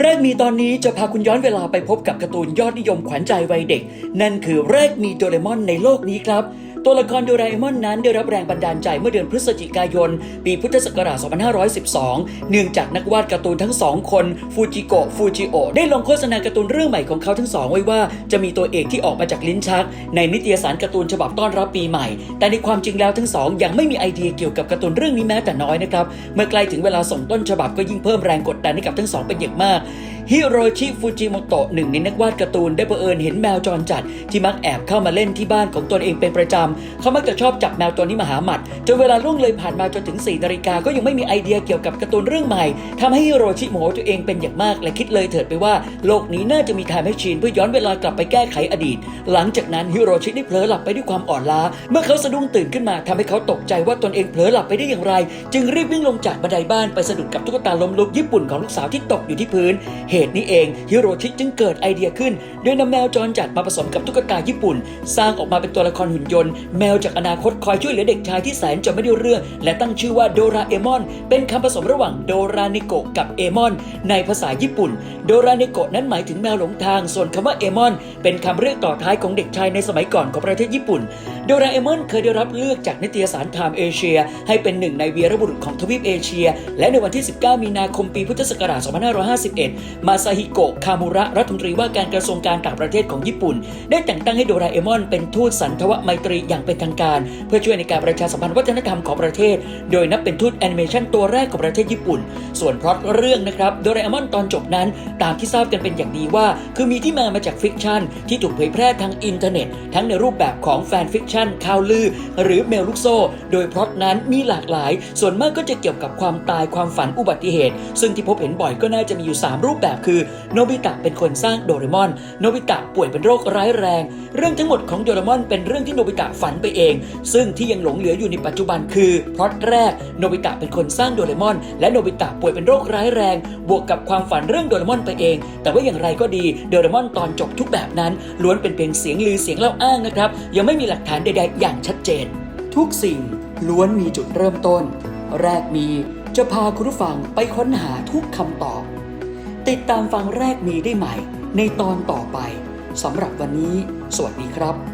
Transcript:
แรกมีตอนนี้จะพาคุณย้อนเวลาไปพบกับการ์ตูนยอดนิยมขวัญใจวัยเด็ก นั่นคือแรกมีโดเรมอนในโลกนี้ครับ ตัวละครโดราเอมอนนั้นได้รับแรงบันดาลใจเมื่อเดือนพฤศจิกายน ปีพุทธศักราช 2512 เนื่องจากนักวาดการ์ตูนทั้งสองคนฟูจิโกะฟูจิโอได้ลงโฆษณาการ์ตูนเรื่องใหม่ของเขาทั้งสองไว้ว่าจะมีตัวเอกที่ออกมาจากลิ้นชัก ในนิตยสารการ์ตูนฉบับต้อนรับปีใหม่ แต่ในความจริงแล้วทั้งสองยังไม่มีไอเดียเกี่ยวกับการ์ตูนเรื่องนี้แม้แต่น้อยนะครับเมื่อใกล้ถึงเวลาส่งต้นฉบับก็ยิ่งเพิ่มแรงกดดันให้กับทั้งสองเป็นอย่างมาก ฮิโรชิฟูจิโมโตะหนึ่งในนักวาดการ์ตูนได้บังเอิญเห็นแมวจรจัด ที่มักแอบเข้ามาเล่นที่บ้านของตนเองเป็นประจำ เขามักจะชอบจับแมวตัวนี้มาหาหมัด จนเวลาล่วงเลยผ่านมาจนถึง 4 นาฬิกาก็ยังไม่มีไอเดียเกี่ยวกับการ์ตูนเรื่องใหม่ทำให้ฮิโรชิโมโหตัวเองเป็นอย่างมาก และคิดเลยเถิดไปว่าโลกนี้น่าจะมีไทม์แมชชีนเพื่อย้อนเวลากลับไปแก้ไขอดีต หลังจากนั้นฮิโรชิได้เผลอหลับไปด้วยความอ่อนล้า เมื่อเขาสะดุ้งตื่นขึ้นมาทำให้เขาตกใจว่าตนเองเผลอหลับไปได้อย่างไร จึงรีบวิ่งลงจากบันไดบ้านไปสะดุดกับตุ๊กตาล้มลุกญี่ปุ่นของลูกสาวที่ตกอยู่ที่พื้นเหตุนี้เองฮิโรชิจึงเกิดไอเดียขึ้นโดยนำแมวจรจัดมาผสมกับตุ๊กตาญี่ปุ่น สร้างออกมาเป็นตัวละครหุ่นยนต์ แมวจากอนาคตคอยช่วยเหลือเด็กชายที่แสนจะไม่ได้เรื่อง และตั้งชื่อว่าโดราเอมอน เป็นคำผสมระหว่างโดราเนโกะกับเอมอน ในภาษาญี่ปุ่น โดราเนโกะนั้นหมายถึงแมวหลงทาง ส่วนคำว่าเอมอน เป็นคำเรียกต่อท้ายของเด็กชายในสมัยก่อนของประเทศญี่ปุ่นโดราเอมอนเคยได้รับเลือกจากนิตยสารไทม์เอเชียให้เป็นหนึ่งในวีรบุรุษของทวีปเอเชีย และในวันที่ 19 มีนาคมปีพุทธศักราช 2551 มาซาฮิโกะ คามุระ รัฐมนตรีว่าการกระทรวงการต่างประเทศของญี่ปุ่น ได้แต่งตั้งให้โดราเอมอนเป็นทูตสันทวไมตรีอย่างเป็นทางการ เพื่อช่วยในการประชาสัมพันธ์วัฒนธรรมของประเทศ โดยนับเป็นทูตแอนิเมชันตัวแรกของประเทศญี่ปุ่น ส่วนพล็อตเรื่องนะครับโดราเอมอนตอนจบนั้น ตามที่ทราบกันเป็นอย่างดีว่า คือมีที่มามาจากฟิกชันที่ถูกเผยแพร่ทางอินเทอร์เน็ต ทั้งในรูปแบบของแฟนฟิกชันข่าวลือ หรือเมลลูกโซ่ โดยพล็อตนั้นมีหลากหลาย ส่วนมากก็จะเกี่ยวกับความตายความฝันอุบัติเหตุ ซึ่งที่พบเห็นบ่อยก็น่าจะมีอยู่ 3 รูปแบบคือ โนบิตะเป็นคนสร้างโดเรมอน โนบิตะป่วยเป็นโรคร้ายแรง เรื่องทั้งหมดของโดเรมอนเป็นเรื่องที่โนบิตะฝันไปเอง ซึ่งที่ยังหลงเหลืออยู่ในปัจจุบันคือพล็อตแรกโนบิตะเป็นคนสร้างโดเรมอน และโนบิตะป่วยเป็นโรคร้ายแรง บวกกับความฝันเรื่องโดเรมอนไปเอง แต่ว่าอย่างไรก็ดีโดเรมอนตอนจบทุกแบบนั้นล้วนเป็นเพียงเสียงลือเสียงเล่าอ้างนะครับยังไม่มีหลักฐานใดๆ อย่างชัดเจน ทุกสิ่งล้วนมีจุดเริ่มต้น แรกมีจะพาคุณผู้ฟังไปค้นหาทุกคำตอบ ติดตามฟังแรกมีได้ใหม่ในตอนต่อไปสำหรับวันนี้ สวัสดีครับ